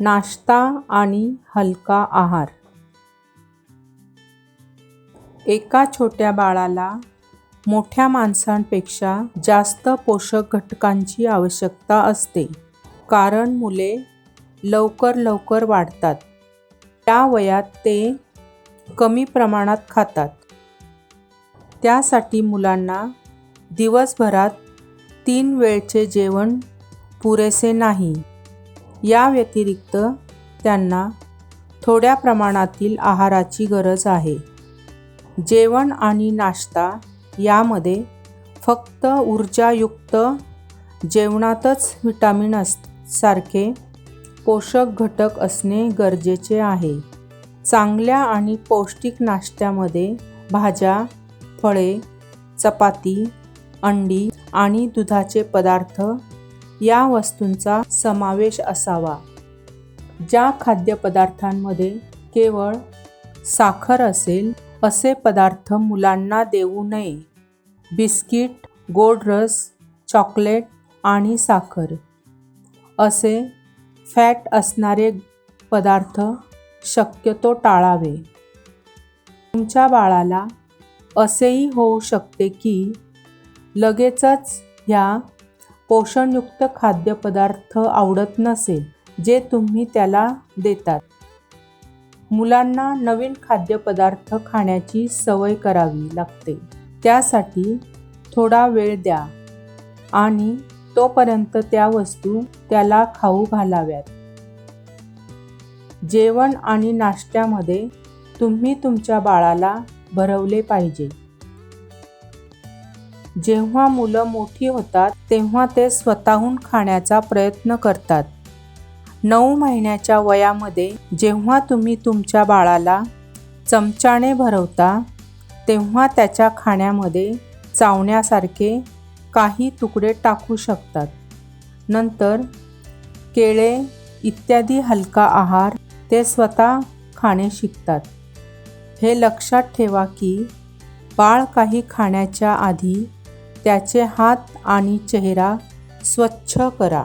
नाश्ता आणि हलका आहार. एका छोट्या बाळाला मोठ्या माणसांपेक्षा जास्त पोषक घटकांची आवश्यकता असते. कारण मुले लवकर लवकर वाढतात. त्या वयात ते कमी प्रमाणात खातात. त्यासाठी मुलांना दिवसभरात तीन वेळचे जेवण पुरेसे नाही. या व्यतिरिक्त त्यांना थोड्या प्रमाणातील आहाराची गरज आहे. जेवण आणि नाश्ता यामध्ये फक्त ऊर्जायुक्त जेवणातच विटामिन अस सारखे पोषक घटक असणे गरजेचे आहे. चांगल्या आणि पौष्टिक नाश्त्यामध्ये भाज्या फळे चपाती अंडी आणि दुधाचे पदार्थ या वस्तूंचा समावेश असावा. ज्या खाद्यपदार्थांमध्ये केवळ साखर असेल असे पदार्थ मुलांना देऊ नये. बिस्किट गोड रस चॉकलेट आणि साखर. असे फॅट असणारे पदार्थ शक्यतो टाळावे. तुमच्या बाळाला असेही होऊ शकते की लगेचच ह्या पोषणयुक्त खाद्यपदार्थ आवडत नसेल जे तुम्ही त्याला देतात. मुलांना नवीन खाद्यपदार्थ खाण्याची सवय करावी लागते. त्यासाठी थोडा वेळ द्या आणि तोपर्यंत त्या वस्तू त्याला खाऊ घालाव्यात. जेवण आणि नाश्त्यामध्ये तुम्ही तुमच्या बाळाला भरवले पाहिजे. जेव्हा मुलं मोठी होतात तेव्हा ते स्वतःहून खाण्याचा प्रयत्न करतात. नऊ महिन्याच्या वयामध्ये जेव्हा तुम्ही तुमच्या बाळाला चमचाने भरवता तेव्हा त्याच्या खाण्यामध्ये चावण्यासारखे काही तुकडे टाकू शकतात. नंतर केळे इत्यादी हलका आहार ते स्वतः खाणे शिकतात. हे लक्षात ठेवा की बाळ काही खाण्याच्या आधी त्याचे हात आणि चेहरा स्वच्छ करा.